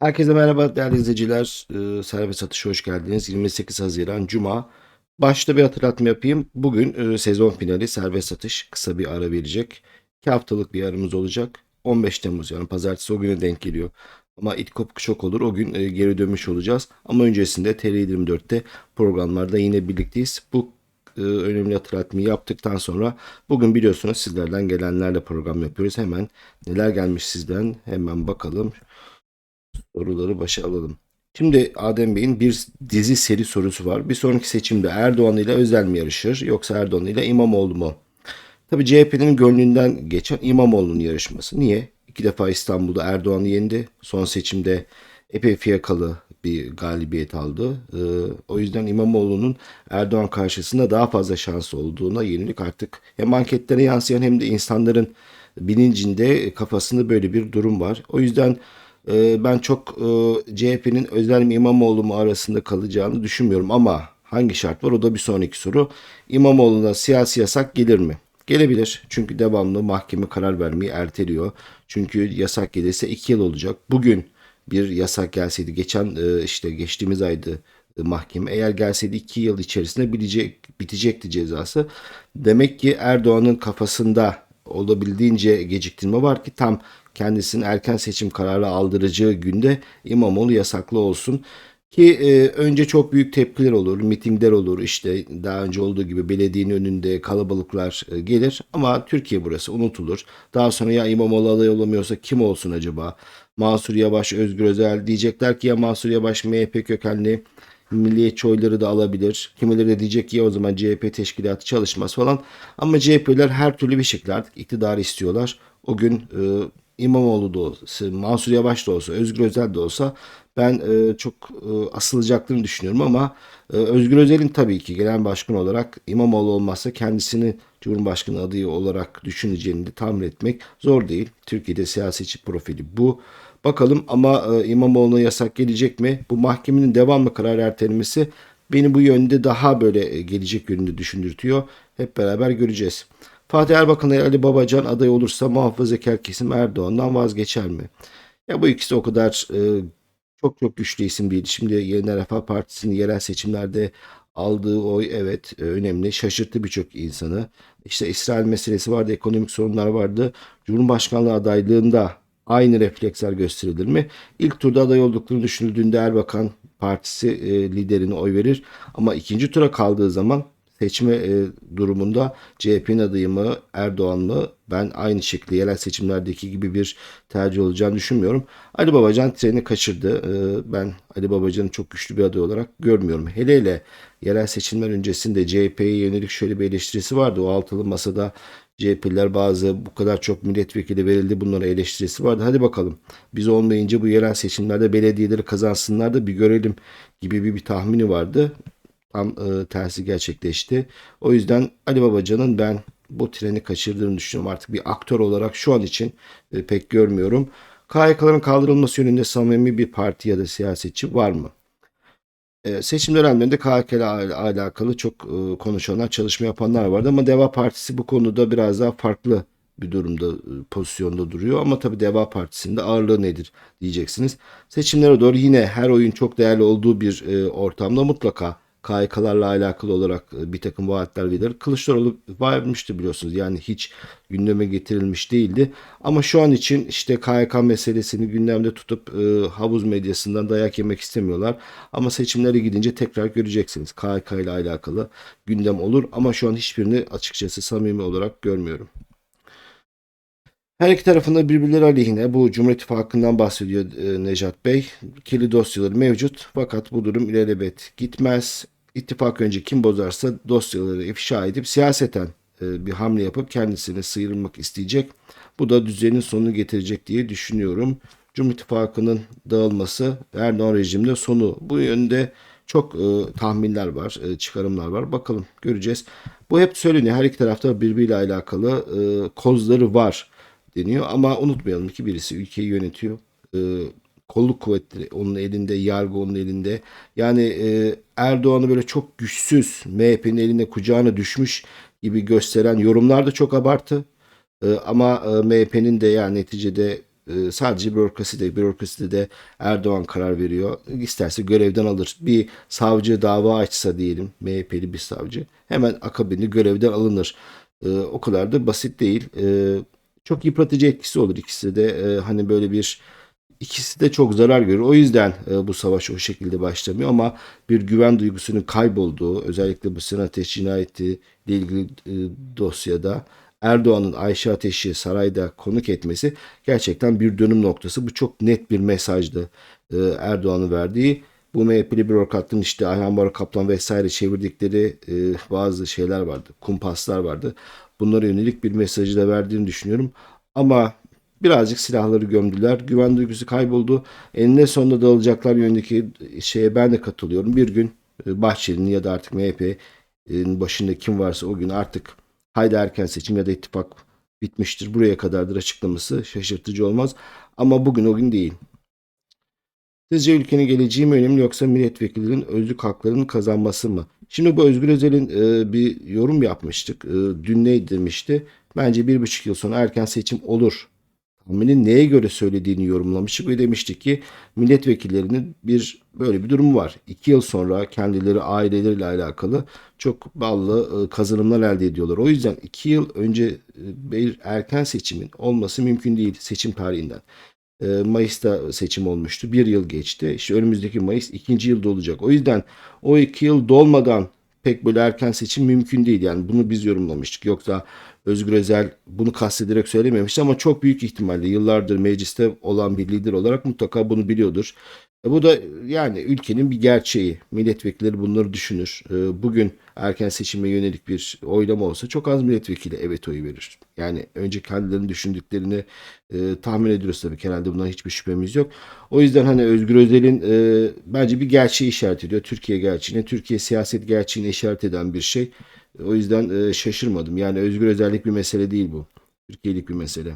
Herkese merhaba değerli izleyiciler. Ee, Serbest Satış'a hoş geldiniz. 28 Haziran Cuma. Başta bir hatırlatma yapayım. Bugün e, sezon finali serbest satış kısa bir ara verecek. 2 haftalık bir aramız olacak. 15 Temmuz yani pazartesi o güne denk geliyor. Ama it kopuk çok olur. O gün e, geri dönmüş olacağız. Ama öncesinde TR24'te programlarda yine birlikteyiz. Bu e, önemli hatırlatmayı yaptıktan sonra bugün biliyorsunuz sizlerden gelenlerle program yapıyoruz. Hemen neler gelmiş sizden hemen bakalım soruları başa alalım. Şimdi Adem Bey'in bir dizi seri sorusu var. Bir sonraki seçimde Erdoğan ile Özel mi yarışır yoksa Erdoğan ile İmamoğlu mu? Tabii CHP'nin gönlünden geçen İmamoğlu'nun yarışması. Niye? İki defa İstanbul'da Erdoğan'ı yendi. Son seçimde epey fiyakalı bir galibiyet aldı. Ee, o yüzden İmamoğlu'nun Erdoğan karşısında daha fazla şans olduğuna yenilik artık hem anketlere yansıyan hem de insanların bilincinde kafasında böyle bir durum var. O yüzden ee, ben çok e, CHP'nin Özel mi İmamoğlu mu arasında kalacağını düşünmüyorum ama hangi şart var o da bir sonraki soru. İmamoğlu'na siyasi yasak gelir mi? Gelebilir çünkü devamlı mahkeme karar vermeyi erteliyor. Çünkü yasak gelirse 2 yıl olacak. Bugün bir yasak gelseydi geçen e, işte geçtiğimiz aydı mahkeme eğer gelseydi 2 yıl içerisinde bitecek, bitecekti cezası. Demek ki Erdoğan'ın kafasında olabildiğince geciktirme var ki tam kendisinin erken seçim kararı aldıracağı günde İmamoğlu yasaklı olsun. Ki e, önce çok büyük tepkiler olur, mitingler olur, işte daha önce olduğu gibi belediyenin önünde kalabalıklar e, gelir ama Türkiye burası unutulur. Daha sonra ya İmamoğlu aday olamıyorsa kim olsun acaba? Mansur Yavaş, Özgür Özel diyecekler ki ya Mansur Yavaş MHP kökenli milliyetçi oyları da alabilir. Kimileri de diyecek ki ya o zaman CHP teşkilatı çalışmaz falan. Ama CHP'ler her türlü bir şekilde artık iktidarı istiyorlar. O gün e, İmamoğlu da olsa, Mansur Yavaş da olsa, Özgür Özel de olsa ben e, çok e, asılacaklarını düşünüyorum ama e, Özgür Özel'in tabii ki gelen başkan olarak İmamoğlu olmazsa kendisini Cumhurbaşkanı adayı olarak düşüneceğini de tahmin etmek zor değil. Türkiye'de siyasetçi profili bu. Bakalım ama e, İmamoğlu'na yasak gelecek mi? Bu mahkemenin devamlı karar ertelemesi beni bu yönde daha böyle e, gelecek yönünde düşündürtüyor. Hep beraber göreceğiz. Fatih Erbakan ile Ali Babacan aday olursa muhafazakar kesim Erdoğan'dan vazgeçer mi? Ya bu ikisi o kadar e, çok çok güçlü isim değil. Şimdi Yeni Refah Partisi'nin yerel seçimlerde aldığı oy evet e, önemli. Şaşırttı birçok insanı. İşte İsrail meselesi vardı, ekonomik sorunlar vardı. Cumhurbaşkanlığı adaylığında aynı refleksler gösterilir mi? İlk turda aday olduklarını düşünüldüğünde Erbakan Partisi e, liderine oy verir. Ama ikinci tura kaldığı zaman seçme e, durumunda CHP'nin adayı mı Erdoğan mı ben aynı şekilde yerel seçimlerdeki gibi bir tercih olacağını düşünmüyorum. Ali Babacan treni kaçırdı. E, ben Ali Babacan'ı çok güçlü bir aday olarak görmüyorum. Hele hele yerel seçimler öncesinde CHP'ye yönelik şöyle bir eleştirisi vardı. O altılı masada CHP'liler bazı bu kadar çok milletvekili verildi bunlara eleştirisi vardı. Hadi bakalım biz olmayınca bu yerel seçimlerde belediyeleri kazansınlar da bir görelim gibi bir, bir tahmini vardı tam e, tersi gerçekleşti. O yüzden Ali Babacan'ın ben bu treni kaçırdığını düşünüyorum. Artık bir aktör olarak şu an için e, pek görmüyorum. KYK'ların kaldırılması yönünde samimi bir parti ya da siyasetçi var mı? E, seçim dönemlerinde KHK ile alakalı çok e, konuşanlar, çalışma yapanlar vardı ama Deva Partisi bu konuda biraz daha farklı bir durumda e, pozisyonda duruyor. Ama tabii Deva Partisi'nde ağırlığı nedir diyeceksiniz. Seçimlere doğru yine her oyun çok değerli olduğu bir e, ortamda mutlaka KYK'larla alakalı olarak e, bir takım vaatler verilir. Kılıçdaroğlu vermişti biliyorsunuz. Yani hiç gündeme getirilmiş değildi. Ama şu an için işte KYK meselesini gündemde tutup e, havuz medyasından dayak yemek istemiyorlar. Ama seçimlere gidince tekrar göreceksiniz. KYK ile alakalı gündem olur. Ama şu an hiçbirini açıkçası samimi olarak görmüyorum. Her iki tarafında birbirleri aleyhine bu Cumhur İttifakı'ndan bahsediyor e, Necat Bey. Kirli dosyaları mevcut fakat bu durum ilelebet gitmez. İttifak önce kim bozarsa dosyaları ifşa edip siyaseten e, bir hamle yapıp kendisine sıyrılmak isteyecek. Bu da düzenin sonunu getirecek diye düşünüyorum. Cumhur İttifakı'nın dağılması Erdoğan rejiminde sonu. Bu yönde çok e, tahminler var, e, çıkarımlar var. Bakalım göreceğiz. Bu hep söyleniyor. Her iki tarafta birbiriyle alakalı e, kozları var deniyor. Ama unutmayalım ki birisi ülkeyi yönetiyor. E, kolluk kuvvetleri onun elinde, yargı onun elinde. Yani e, Erdoğan'ı böyle çok güçsüz MHP'nin eline kucağına düşmüş gibi gösteren yorumlar da çok abartı. E, ama e, MHP'nin de yani neticede e, sadece bürokrasi de bürokraside de Erdoğan karar veriyor. İsterse görevden alır. Bir savcı dava açsa diyelim MHP'li bir savcı hemen akabinde görevden alınır. E, o kadar da basit değil. E, çok yıpratıcı etkisi olur ikisi de. E, hani böyle bir ikisi de çok zarar görür. O yüzden e, bu savaş o şekilde başlamıyor ama bir güven duygusunun kaybolduğu özellikle bu Sinan Ateş cinayeti ile ilgili e, dosyada Erdoğan'ın Ayşe Ateş'i sarayda konuk etmesi gerçekten bir dönüm noktası. Bu çok net bir mesajdı e, Erdoğan'ın verdiği. Bu MHP'li bürokratların işte Ayhan Bora Kaplan vesaire çevirdikleri e, bazı şeyler vardı. Kumpaslar vardı. Bunlara yönelik bir mesajı da verdiğini düşünüyorum. Ama birazcık silahları gömdüler. Güven duygusu kayboldu. Eninde sonunda dağılacaklar yönündeki şeye ben de katılıyorum. Bir gün e, Bahçeli'nin ya da artık MHP'nin başında kim varsa o gün artık haydi erken seçim ya da ittifak bitmiştir. Buraya kadardır açıklaması şaşırtıcı olmaz. Ama bugün o gün değil. Sizce ülkenin geleceği mi önemli yoksa milletvekillerinin özlük haklarının kazanması mı? Şimdi bu Özgür Özel'in e, bir yorum yapmıştık. E, dün ne demişti? Bence bir buçuk yıl sonra erken seçim olur. Tahminin neye göre söylediğini yorumlamıştık ve demiştik ki milletvekillerinin bir böyle bir durumu var. İki yıl sonra kendileri aileleriyle alakalı çok ballı e, kazanımlar elde ediyorlar. O yüzden iki yıl önce e, bir erken seçimin olması mümkün değil seçim tarihinden. E, Mayıs'ta seçim olmuştu. Bir yıl geçti. İşte önümüzdeki Mayıs ikinci yılda olacak. O yüzden o iki yıl dolmadan pek böyle erken seçim mümkün değil. Yani bunu biz yorumlamıştık. Yoksa Özgür Özel bunu kastederek söylememişti ama çok büyük ihtimalle yıllardır mecliste olan bir lider olarak mutlaka bunu biliyordur. E bu da yani ülkenin bir gerçeği. Milletvekilleri bunları düşünür. E, bugün erken seçime yönelik bir oylama olsa çok az milletvekili evet oyu verir. Yani önce kendilerini düşündüklerini e, tahmin ediyoruz tabii. Herhalde bundan hiçbir şüphemiz yok. O yüzden hani Özgür Özel'in e, bence bir gerçeği işaret ediyor. Türkiye gerçeğini, Türkiye siyaset gerçeğini işaret eden bir şey. O yüzden e, şaşırmadım. Yani özgür özellik bir mesele değil bu. Türkiye'lik bir mesele.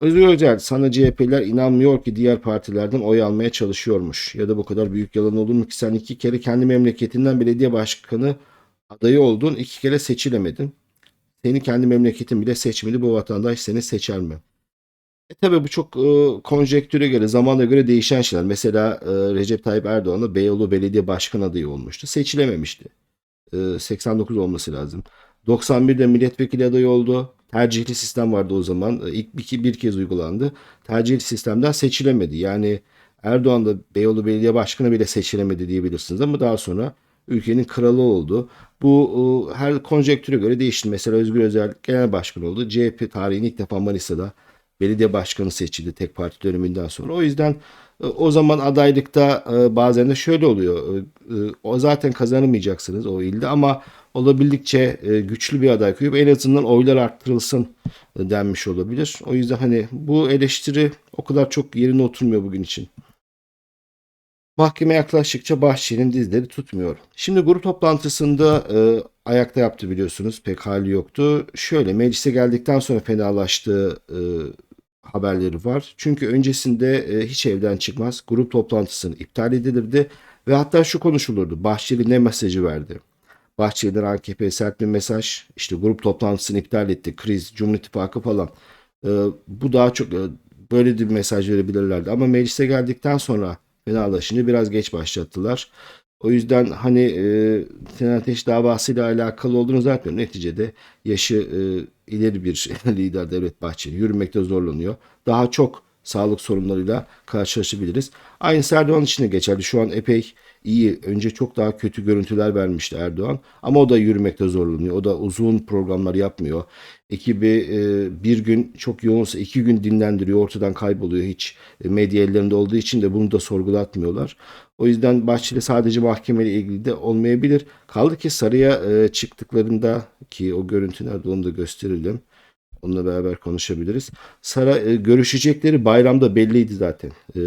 Özgür Özel, sana CHP'ler inanmıyor ki diğer partilerden oy almaya çalışıyormuş. Ya da bu kadar büyük yalan olur mu ki sen iki kere kendi memleketinden belediye başkanı adayı oldun, iki kere seçilemedin. Seni kendi memleketin bile seçmedi, bu vatandaş seni seçer mi? E tabii bu çok e, konjektüre göre, zamana göre değişen şeyler. Mesela e, Recep Tayyip Erdoğan'la Beyoğlu Belediye Başkan adayı olmuştu. Seçilememişti. 89 e, olması lazım. 91'de milletvekili adayı oldu. Tercihli sistem vardı o zaman. E, ilk bir, bir kez uygulandı. Tercihli sistemden seçilemedi. Yani Erdoğan da Beyoğlu Belediye Başkanı bile seçilemedi diyebilirsiniz ama daha sonra ülkenin kralı oldu. Bu e, her konjektüre göre değişti. Mesela Özgür Özel genel başkan oldu. CHP tarihini ilk defa Manisa'da belediye başkanı seçildi tek parti döneminden sonra. O yüzden e, o zaman adaylıkta e, bazen de şöyle oluyor. E, o zaten kazanamayacaksınız o ilde ama olabildikçe güçlü bir aday koyup en azından oylar arttırılsın denmiş olabilir. O yüzden hani bu eleştiri o kadar çok yerine oturmuyor bugün için. Mahkeme yaklaştıkça Bahçeli'nin dizleri tutmuyor. Şimdi grup toplantısında e, ayakta yaptı biliyorsunuz. Pek hali yoktu. Şöyle meclise geldikten sonra fenalaştığı e, haberleri var. Çünkü öncesinde e, hiç evden çıkmaz. Grup toplantısını iptal edilirdi ve hatta şu konuşulurdu. Bahçeli ne mesajı verdi? Bahçeli'den AKP sert bir mesaj. İşte grup toplantısını iptal etti. Kriz, Cumhur İttifakı falan. E, bu daha çok e, böyle bir mesaj verebilirlerdi. Ama meclise geldikten sonra fenalaşınca biraz geç başlattılar. O yüzden hani e, Sinan Ateş davasıyla alakalı olduğunu zaten neticede yaşı e, ileri bir lider Devlet Bahçeli yürümekte zorlanıyor. Daha çok sağlık sorunlarıyla karşılaşabiliriz. Aynı Erdoğan için de geçerli. Şu an epey iyi. Önce çok daha kötü görüntüler vermişti Erdoğan. Ama o da yürümekte zorlanıyor. O da uzun programlar yapmıyor. Ekibi e, bir gün çok yoğunsa iki gün dinlendiriyor. Ortadan kayboluyor. Hiç e, medya ellerinde olduğu için de bunu da sorgulatmıyorlar. O yüzden Bahçeli sadece mahkemeyle ilgili de olmayabilir. Kaldı ki sarıya e, çıktıklarında ki o görüntü nerede onu da gösterelim. Onunla beraber konuşabiliriz. Sara e, görüşecekleri bayramda belliydi zaten. E,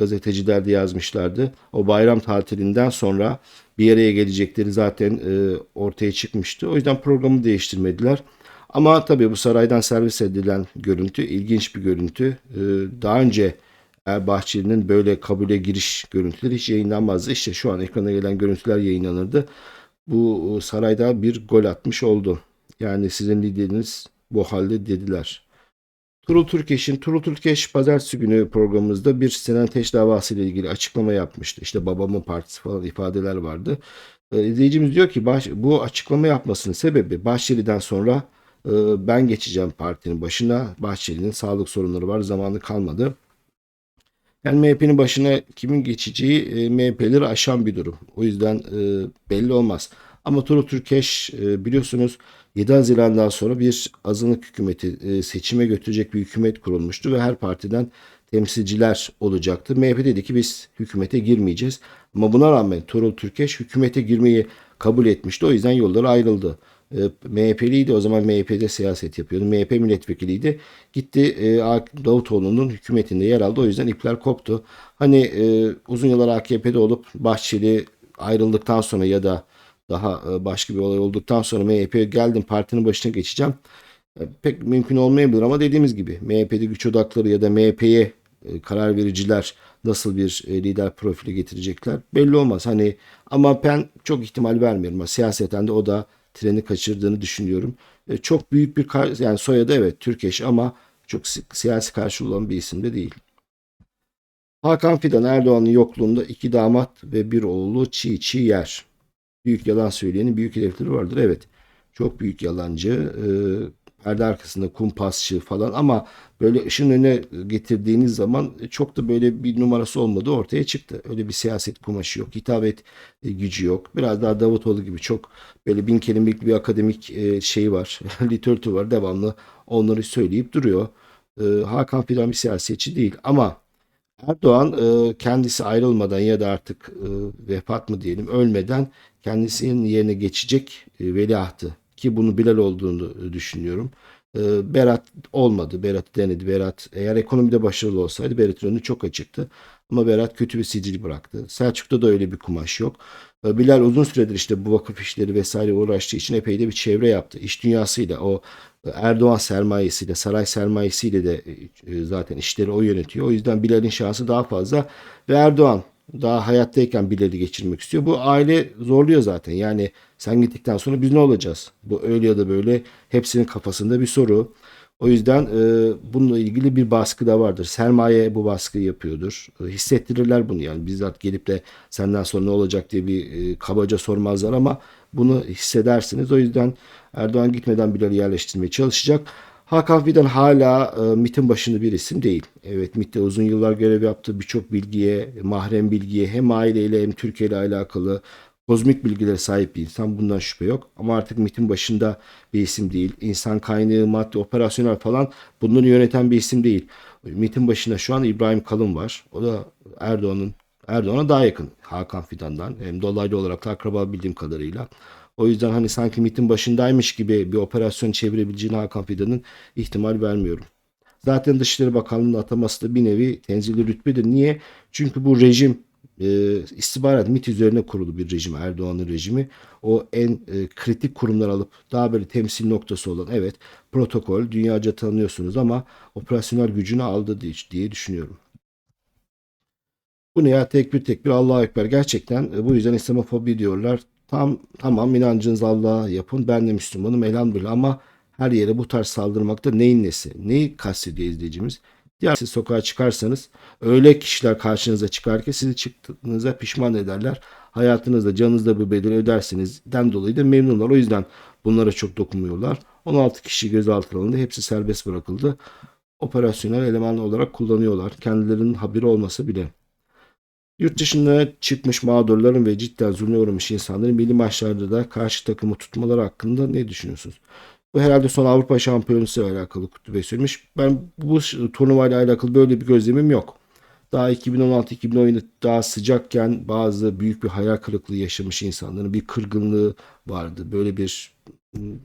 gazeteciler de yazmışlardı. O bayram tatilinden sonra bir araya gelecekleri zaten e, ortaya çıkmıştı. O yüzden programı değiştirmediler. Ama tabii bu saraydan servis edilen görüntü ilginç bir görüntü. E, daha önce Bahçeli'nin böyle kabule giriş görüntüleri hiç yayınlanmazdı. İşte şu an ekrana gelen görüntüler yayınlanırdı. Bu e, sarayda bir gol atmış oldu. Yani sizin lideriniz bu halde dediler. Turul Türkeş'in Turul Türkeş pazartesi günü programımızda bir Sinan Teş davası ile ilgili açıklama yapmıştı. İşte babamın partisi falan ifadeler vardı. İzleyicimiz diyor ki baş, bu açıklama yapmasının sebebi Bahçeli'den sonra e, ben geçeceğim partinin başına. Bahçeli'nin sağlık sorunları var zamanı kalmadı. Yani MHP'nin başına kimin geçeceği e, MHP'leri aşan bir durum. O yüzden e, belli olmaz. Ama Turul Türkeş e, biliyorsunuz 7 Haziran'dan sonra bir azınlık hükümeti e, seçime götürecek bir hükümet kurulmuştu ve her partiden temsilciler olacaktı. MHP dedi ki biz hükümete girmeyeceğiz. Ama buna rağmen Turul Türkeş hükümete girmeyi kabul etmişti. O yüzden yolları ayrıldı. E, MHP'liydi o zaman MHP'de siyaset yapıyordu. MHP milletvekiliydi. Gitti e, Davutoğlu'nun hükümetinde yer aldı. O yüzden ipler koptu. Hani e, uzun yıllar AKP'de olup Bahçeli ayrıldıktan sonra ya da daha e, başka bir olay olduktan sonra MHP'ye geldim partinin başına geçeceğim. E, Pek mümkün olmayabilir ama dediğimiz gibi MHP'de güç odakları ya da MHP'ye e, karar vericiler nasıl bir lider profili getirecekler belli olmaz. Hani ama ben çok ihtimal vermiyorum. Ama Siyaseten de o da treni kaçırdığını düşünüyorum. Çok büyük bir yani soyadı evet Türkeş ama çok si- siyasi karşılığı olan bir isim de değil. Hakan Fidan Erdoğan'ın yokluğunda iki damat ve bir oğlu çiğ çiğ yer. Büyük yalan söyleyenin büyük hedefleri vardır. Evet. Çok büyük yalancı. E, perde arkasında kumpasçı falan ama böyle ışın önüne getirdiğiniz zaman çok da böyle bir numarası olmadığı ortaya çıktı. Öyle bir siyaset kumaşı yok. Hitabet e, gücü yok. Biraz daha Davutoğlu gibi çok böyle bin kelimelik bir akademik e, şeyi var. Literatür var. Devamlı onları söyleyip duruyor. E, Hakan Fidan bir siyasetçi değil ama Erdoğan kendisi ayrılmadan ya da artık vefat mı diyelim ölmeden kendisinin yerine geçecek e, veliahtı ki bunu Bilal olduğunu e, düşünüyorum. E, Berat olmadı. Berat denedi. Berat eğer ekonomide başarılı olsaydı Berat'ın önü çok açıktı. Ama Berat kötü bir sicil bıraktı. Selçuk'ta da öyle bir kumaş yok. Bilal uzun süredir işte bu vakıf işleri vesaire uğraştığı için epey de bir çevre yaptı. İş dünyasıyla o Erdoğan sermayesiyle, saray sermayesiyle de zaten işleri o yönetiyor. O yüzden Bilal'in şansı daha fazla ve Erdoğan daha hayattayken Bilal'i geçirmek istiyor. Bu aile zorluyor zaten. Yani sen gittikten sonra biz ne olacağız? Bu öyle ya da böyle hepsinin kafasında bir soru. O yüzden e, bununla ilgili bir baskı da vardır. Sermaye bu baskıyı yapıyordur. E, hissettirirler bunu yani. Bizzat gelip de senden sonra ne olacak diye bir e, kabaca sormazlar ama bunu hissedersiniz. O yüzden Erdoğan gitmeden Bilal'i yerleştirmeye çalışacak. Hakan Fidan hala e, MİT'in başında bir isim değil. Evet MİT'te uzun yıllar görev yaptı. Birçok bilgiye, mahrem bilgiye hem aileyle hem Türkiye ile alakalı kozmik bilgilere sahip bir insan. Bundan şüphe yok. Ama artık MİT'in başında bir isim değil. İnsan kaynağı, madde, operasyonel falan bunları yöneten bir isim değil. MİT'in başında şu an İbrahim Kalın var. O da Erdoğan'ın Erdoğan'a daha yakın Hakan Fidan'dan. Hem dolaylı olarak da akraba bildiğim kadarıyla. O yüzden hani sanki MİT'in başındaymış gibi bir operasyon çevirebileceğini Hakan Fidan'ın ihtimal vermiyorum. Zaten Dışişleri Bakanlığı'nın ataması da bir nevi tenzili rütbedir. Niye? Çünkü bu rejim e, istihbarat MİT üzerine kurulu bir rejim Erdoğan'ın rejimi. O en e, kritik kurumlar alıp daha böyle temsil noktası olan evet protokol dünyaca tanıyorsunuz ama operasyonel gücünü aldı diye, düşünüyorum. Bu ne ya tekbir tekbir Allahu Ekber. Gerçekten e, bu yüzden İslamofobi diyorlar. Tam tamam inancınız Allah'a yapın. Ben de Müslümanım elhamdülillah ama her yere bu tarz saldırmakta neyin nesi? Neyi kastediyor izleyicimiz? Diğer siz sokağa çıkarsanız öyle kişiler karşınıza çıkar ki sizi çıktığınıza pişman ederler. Hayatınızda canınızda bir bedel ödersiniz. Den dolayı da memnunlar. O yüzden bunlara çok dokunmuyorlar. 16 kişi gözaltına alındı. Hepsi serbest bırakıldı. Operasyonel eleman olarak kullanıyorlar. Kendilerinin haberi olmasa bile. Yurt dışına çıkmış mağdurların ve cidden zulme uğramış insanların milli maçlarda da karşı takımı tutmaları hakkında ne düşünüyorsunuz? Bu herhalde son Avrupa Şampiyonası ile alakalı Kutlu Bey söylemiş. Ben bu turnuva ile alakalı böyle bir gözlemim yok. Daha 2016-2017 daha sıcakken bazı büyük bir hayal kırıklığı yaşamış insanların bir kırgınlığı vardı. Böyle bir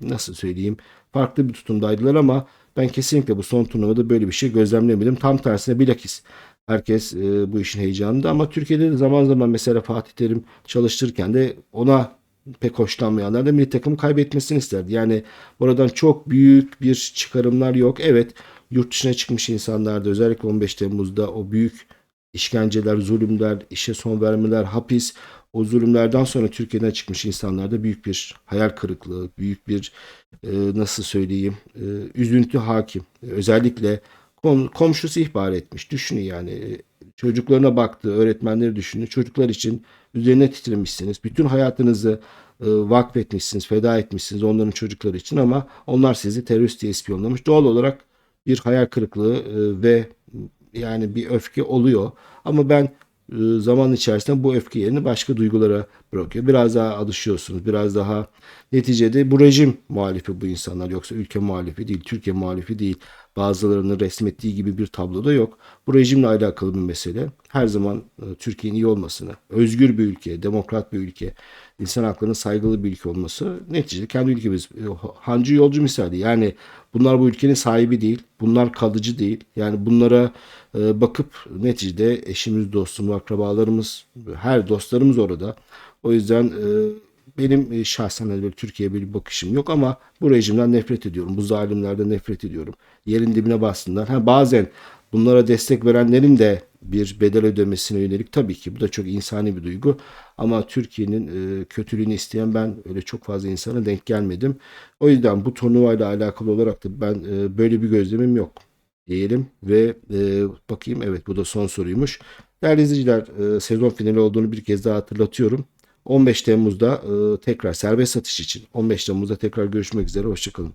nasıl söyleyeyim farklı bir tutumdaydılar ama ben kesinlikle bu son turnuvada böyle bir şey gözlemlemedim. Tam tersine bilakis herkes e, bu işin heyecanında ama Türkiye'de de zaman zaman mesela Fatih Terim çalıştırırken de ona pek hoşlanmayanlar da milli takım kaybetmesini isterdi. Yani buradan çok büyük bir çıkarımlar yok. Evet yurt dışına çıkmış insanlar da özellikle 15 Temmuz'da o büyük işkenceler, zulümler, işe son vermeler, hapis o zulümlerden sonra Türkiye'den çıkmış insanlarda büyük bir hayal kırıklığı, büyük bir e, nasıl söyleyeyim e, üzüntü hakim. Özellikle kom- komşusu ihbar etmiş. Düşünün yani e, çocuklarına baktı, öğretmenleri düşünün. Çocuklar için üzerine titremişsiniz. Bütün hayatınızı e, vakfetmişsiniz, feda etmişsiniz onların çocukları için ama onlar sizi terörist diye ispiyonlamış. Doğal olarak bir hayal kırıklığı e, ve yani bir öfke oluyor. Ama ben e, zaman içerisinde bu öfke yerini başka duygulara bırakıyor. Biraz daha alışıyorsunuz. Biraz daha neticede bu rejim muhalifi bu insanlar. Yoksa ülke muhalifi değil, Türkiye muhalifi değil. Bazılarının resmettiği gibi bir tablo da yok. Bu rejimle alakalı bir mesele. Her zaman e, Türkiye'nin iyi olmasını, özgür bir ülke, demokrat bir ülke, insan haklarına saygılı bir ülke olması neticede kendi ülkemiz. E, Hancı yolcu misali. Yani bunlar bu ülkenin sahibi değil. Bunlar kalıcı değil. Yani bunlara e, bakıp neticede eşimiz, dostumuz, akrabalarımız, her dostlarımız orada. O yüzden benim e, şahsen böyle Türkiye'ye bir bakışım yok ama bu rejimden nefret ediyorum. Bu zalimlerden nefret ediyorum. Yerin dibine bassınlar. Ha, bazen bunlara destek verenlerin de bir bedel ödemesine yönelik tabii ki bu da çok insani bir duygu. Ama Türkiye'nin e, kötülüğünü isteyen ben öyle çok fazla insana denk gelmedim. O yüzden bu turnuvayla alakalı olarak da ben e, böyle bir gözlemim yok diyelim ve e, bakayım evet bu da son soruymuş. Değerli izleyiciler e, sezon finali olduğunu bir kez daha hatırlatıyorum. 15 Temmuz'da e, tekrar serbest satış için 15 Temmuz'da tekrar görüşmek üzere. Hoşçakalın.